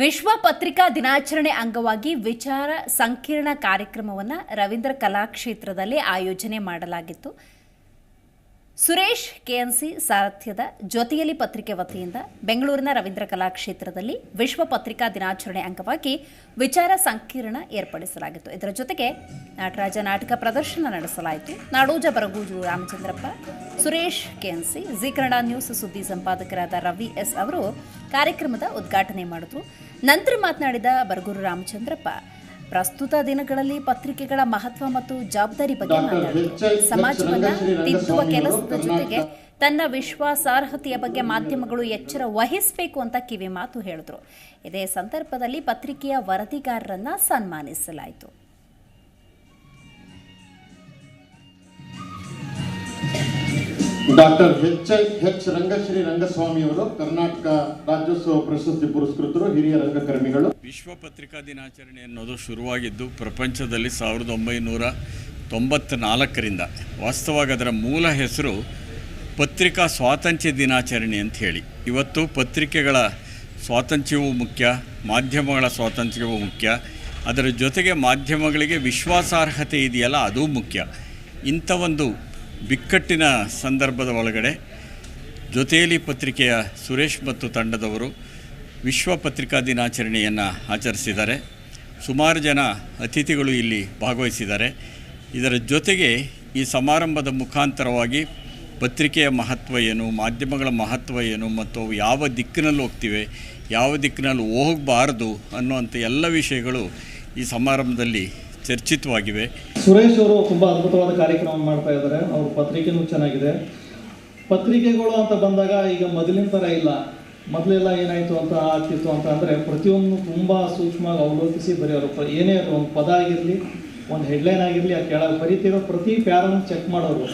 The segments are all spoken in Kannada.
ವಿಶ್ವ ಪತ್ರಿಕಾ ದಿನಾಚರಣೆ ಅಂಗವಾಗಿ ವಿಚಾರ ಸಂಕಿರಣ ಕಾರ್ಯಕ್ರಮವನ್ನು ರವೀಂದ್ರ ಕಲಾಕ್ಷೇತ್ರದಲ್ಲಿ ಆಯೋಜನೆ ಮಾಡಲಾಗಿತ್ತು. ಸುರೇಶ್ ಕೆಎನ್ಸಿ ಸಾರಥ್ಯದ ಜೊತೆಯಲ್ಲಿ ಪತ್ರಿಕೆ ವತಿಯಿಂದ ಬೆಂಗಳೂರಿನ ರವೀಂದ್ರ ಕಲಾಕ್ಷೇತ್ರದಲ್ಲಿ ವಿಶ್ವ ಪತ್ರಿಕಾ ದಿನಾಚರಣೆ ಅಂಗವಾಗಿ ವಿಚಾರ ಸಂಕಿರಣ ಏರ್ಪಡಿಸಲಾಗಿತ್ತು. ಇದರ ಜೊತೆಗೆ ನಾಟರಾಜ ನಾಟಕ ಪ್ರದರ್ಶನ ನಡೆಸಲಾಯಿತು. Nadoja Baraguru Ramachandrappa, Suresh KNC, G Kannada news ಸುದ್ದಿ ಸಂಪಾದಕರಾದ ರವಿ ಎಸ್ ಅವರು ಕಾರ್ಯಕ್ರಮದ ಉದ್ಘಾಟನೆ ಮಾಡಿದ್ರು. ನಂತರ ಮಾತನಾಡಿದ ಬರಗೂರು ರಾಮಚಂದ್ರಪ್ಪ ಪ್ರಸ್ತುತ ದಿನಗಳಲ್ಲಿ ಪತ್ರಿಕೆಗಳ ಮಹತ್ವ ಮತ್ತು ಜವಾಬ್ದಾರಿ ಬಗ್ಗೆ ಸಮಾಜವನ್ನು ಸಮಾಜವನ್ನ ತಿದ್ದುವ ಕೆಲಸದ ಜೊತೆಗೆ ತನ್ನ ವಿಶ್ವಾಸಾರ್ಹತೆಯ ಬಗ್ಗೆ ಮಾಧ್ಯಮಗಳು ಎಚ್ಚರ ವಹಿಸಬೇಕು ಅಂತ ಕಿವಿ ಮಾತು ಹೇಳಿದ್ರು. ಇದೇ ಸಂದರ್ಭದಲ್ಲಿ ಪತ್ರಿಕೆಯ ವರದಿಗಾರರನ್ನ ಸನ್ಮಾನಿಸಲಾಯಿತು. ಡಾಕ್ಟರ್ ಎಚ್ ಎಚ್ ರಂಗಶ್ರೀ ರಂಗಸ್ವಾಮಿಯವರು ಕರ್ನಾಟಕ ರಾಜ್ಯೋತ್ಸವ ಪ್ರಶಸ್ತಿ ಪುರಸ್ಕೃತರು ಹಿರಿಯ ರಂಗಕರ್ಮಿಗಳು. ವಿಶ್ವ ಪತ್ರಿಕಾ ದಿನಾಚರಣೆ ಅನ್ನೋದು ಶುರುವಾಗಿದ್ದು ಪ್ರಪಂಚದಲ್ಲಿ ಸಾವಿರದ ಒಂಬೈನೂರ ತೊಂಬತ್ನಾಲ್ಕರಿಂದ. ವಾಸ್ತವವಾಗಿ ಅದರ ಮೂಲ ಹೆಸರು ಪತ್ರಿಕಾ ಸ್ವಾತಂತ್ರ್ಯ ದಿನಾಚರಣೆ ಅಂತ ಹೇಳಿ. ಇವತ್ತು ಪತ್ರಿಕೆಗಳ ಸ್ವಾತಂತ್ರ್ಯವೂ ಮುಖ್ಯ, ಮಾಧ್ಯಮಗಳ ಸ್ವಾತಂತ್ರ್ಯವೂ ಮುಖ್ಯ. ಅದರ ಜೊತೆಗೆ ಮಾಧ್ಯಮಗಳಿಗೆ ವಿಶ್ವಾಸಾರ್ಹತೆ ಇದೆಯಲ್ಲ, ಅದೂ ಮುಖ್ಯ. ಇಂಥ ಒಂದು ಬಿಕ್ಕಟ್ಟಿನ ಸಂದರ್ಭದ ಒಳಗಡೆ ಜೊತೆಯಲ್ಲಿ ಪತ್ರಿಕೆಯ ಸುರೇಶ್ ಮತ್ತು ತಂಡದವರು ವಿಶ್ವ ಪತ್ರಿಕಾ ದಿನಾಚರಣೆಯನ್ನು ಆಚರಿಸಿದ್ದಾರೆ. ಸುಮಾರು ಜನ ಅತಿಥಿಗಳು ಇಲ್ಲಿ ಭಾಗವಹಿಸಿದ್ದಾರೆ. ಇದರ ಜೊತೆಗೆ ಈ ಸಮಾರಂಭದ ಮುಖಾಂತರವಾಗಿ ಪತ್ರಿಕೆಯ ಮಹತ್ವ ಏನು, ಮಾಧ್ಯಮಗಳ ಮಹತ್ವ ಏನು, ಮತ್ತು ಅವು ಯಾವ ದಿಕ್ಕಿನಲ್ಲಿ ಹೋಗ್ತಿವೆ, ಯಾವ ದಿಕ್ಕಿನಲ್ಲಿ ಹೋಗಬಾರ್ದು ಅನ್ನುವಂಥ ಎಲ್ಲ ವಿಷಯಗಳು ಈ ಸಮಾರಂಭದಲ್ಲಿ ಚರ್ಚಿತವಾಗಿವೆ. ಸುರೇಶ್ ಅವರು ತುಂಬ ಅದ್ಭುತವಾದ ಕಾರ್ಯಕ್ರಮ ಮಾಡ್ತಾ ಇದ್ದಾರೆ. ಅವ್ರ ಪತ್ರಿಕೆನೂ ಚೆನ್ನಾಗಿದೆ. ಪತ್ರಿಕೆಗಳು ಅಂತ ಬಂದಾಗ ಈಗ ಮೊದಲಿನ ಥರ ಇಲ್ಲ. ಮೊದಲೆಲ್ಲ ಏನಾಯಿತು ಅಂತ ಆಗ್ತಿತ್ತು ಅಂತ ಅಂದರೆ ಪ್ರತಿಯೊಂದು ತುಂಬ ಸೂಕ್ಷ್ಮವಾಗಿ ಅವಲೋಕಿಸಿ ಬರೆಯೋರು ಏನೇ ಒಂದು ಪದ ಆಗಿರಲಿ, ಒಂದು ಹೆಡ್ಲೈನ್ ಆಗಿರಲಿ, ಆ ಕೆಳಗೆ ಬರೀತಿರೋ ಪ್ರತಿ ಪ್ಯಾರನ್ನು ಚೆಕ್ ಮಾಡೋರು.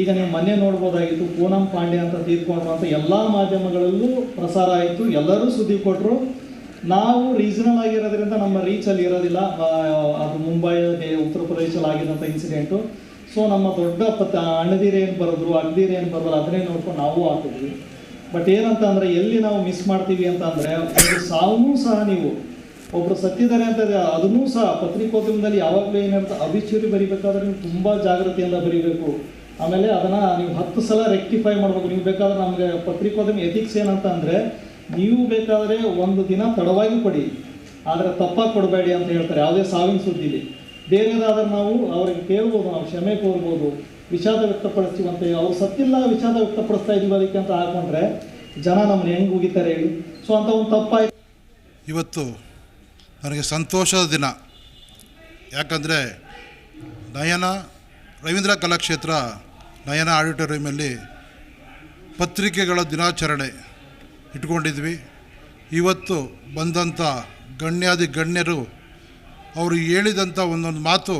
ಈಗ ನೀವು ಮೊನ್ನೆ ನೋಡ್ಬೋದಾಗಿತ್ತು, ಪೂನಂ ಪಾಂಡೆ ಅಂತ ತೀರ್ಕೊಂಡ್ರು ಅಂತ ಎಲ್ಲ ಮಾಧ್ಯಮಗಳಲ್ಲೂ ಪ್ರಸಾರ ಆಯಿತು. ಎಲ್ಲರೂ ಸುದ್ದಿ ಕೊಟ್ಟರು ನಾವು ರೀಸನಲ್ ಆಗಿರೋದ್ರಿಂದ ನಮ್ಮ ರೀಚಲ್ಲಿ ಇರೋದಿಲ್ಲ. ಆ, ಅದು ಮುಂಬೈ ಉತ್ತರ ಪ್ರದೇಶಲ್ಲಿ ಆಗಿರೋಂಥ ಇನ್ಸಿಡೆಂಟು ಸೊ ನಮ್ಮ ದೊಡ್ಡ ಪತ್ತ ಅಣ್ಣದೀರು ಏನು ಬರೋದ್ರು ಅಗ್ದೀರು ಏನು ಬರೋಲ್ಲ ಅದನ್ನೇ ನೋಡ್ಕೊಂಡು ನಾವು ಹಾಕಿದ್ವಿ ಬಟ್ ಏನಂತ ಅಂದರೆ ಎಲ್ಲಿ ನಾವು ಮಿಸ್ ಮಾಡ್ತೀವಿ ಅಂತ ಅಂದರೆ ಒಂದು ಸಾವನ್ನೂ ಸಹ ನೀವು ಒಬ್ಬರು ಸತ್ತಿದ್ದಾರೆ ಅಂತ ಅದನ್ನೂ ಸಹ ಪತ್ರಿಕೋದ್ಯಮದಲ್ಲಿ ಯಾವಾಗಲೂ ಏನಿರುತ್ತೆ ಅಭಿಚುರಿ ಬರಿಬೇಕಾದ್ರೆ ನೀವು ತುಂಬ ಜಾಗೃತಿಯಿಂದ ಬರಿಬೇಕು. ಆಮೇಲೆ ಅದನ್ನು ನೀವು ಹತ್ತು ಸಲ ರೆಕ್ಟಿಫೈ ಮಾಡಬೇಕು. ನೀವು ಬೇಕಾದ್ರೆ ನಮಗೆ ಪತ್ರಿಕೋದ್ಯಮ ಎಥಿಕ್ಸ್ ಏನಂತ ಅಂದರೆ ನೀವು ಬೇಕಾದರೆ ಒಂದು ದಿನ ತಡವಾಗಿ ಕೊಡಿ. ಆದರೆ ತಪ್ಪಾಗಿ ಕೊಡಬೇಡಿ ಅಂತ ಹೇಳ್ತಾರೆ. ಯಾವುದೇ ಸಾವಿನ ಸುದ್ದಿಲಿ. ಬೇರೆದಾದ್ರೆ ನಾವು ಅವ್ರಿಗೆ ಕೇಳ್ಬೋದು, ನಾವು ಕ್ಷಮೆ ಕೋರ್ಬೋದು. ವಿಷಾದ ವ್ಯಕ್ತಪಡಿಸ್ತೀವಂತೆ. ಅವ್ರು ಸತ್ತಿಲ್ಲ, ವಿಷಾದ ವ್ಯಕ್ತಪಡಿಸ್ತಾ ಇದೀವಿ ಅದಕ್ಕೆ ಅಂತ ಹಾಕೊಂಡ್ರೆ ಜನ ನಮ್ಮನ್ನ ಹೆಂಗೆ ಹೋಗಿತಾರೆ ಹೇಳಿ. ಸೊ ಅಂತ ಒಂದು ತಪ್ಪಾಯ್ತು. ಇವತ್ತು ನನಗೆ ಸಂತೋಷದ ದಿನ. ಯಾಕಂದರೆ ನಯನ, ರವೀಂದ್ರ ಕಲಾಕ್ಷೇತ್ರ ನಯನ ಆಡಿಟೋರಿಯಮಲ್ಲಿ ಪತ್ರಿಕೆಗಳ ದಿನಾಚರಣೆ. ಇಟ್ಕೊಂಡಿದ್ವಿ. ಇವತ್ತು ಬಂದಂಥ ಗಣ್ಯಾದಿ ಗಣ್ಯರು ಅವರು ಹೇಳಿದಂಥ ಒಂದೊಂದು ಮಾತು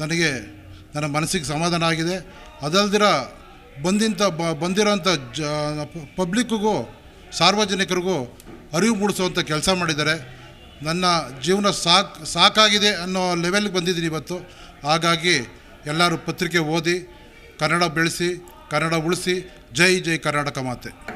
ನನಗೆ ನನ್ನ ಮನಸ್ಸಿಗೆ ಸಮಾಧಾನ ಆಗಿದೆ. ಅದಲ್ದಿರ ಬಂದಿಂಥ ಬ ಬಂದಿರೋಂಥ ಜ ಪಬ್ಲಿಕ್ಕಿಗೂ ಸಾರ್ವಜನಿಕರಿಗೂ ಅರಿವು ಮೂಡಿಸುವಂಥ ಕೆಲಸ ಮಾಡಿದ್ದಾರೆ. ನನ್ನ ಜೀವನ ಸಾಕು ಸಾಕಾಗಿದೆ ಅನ್ನೋ ಲೆವೆಲ್ಗೆ ಬಂದಿದ್ದೀನಿ ಇವತ್ತು. ಹಾಗಾಗಿ ಎಲ್ಲರೂ ಪತ್ರಿಕೆ ಓದಿ, ಕನ್ನಡ ಬೆಳೆಸಿ, ಕನ್ನಡ ಉಳಿಸಿ, ಜೈ ಜೈ ಕರ್ನಾಟಕ ಮಾತೆ.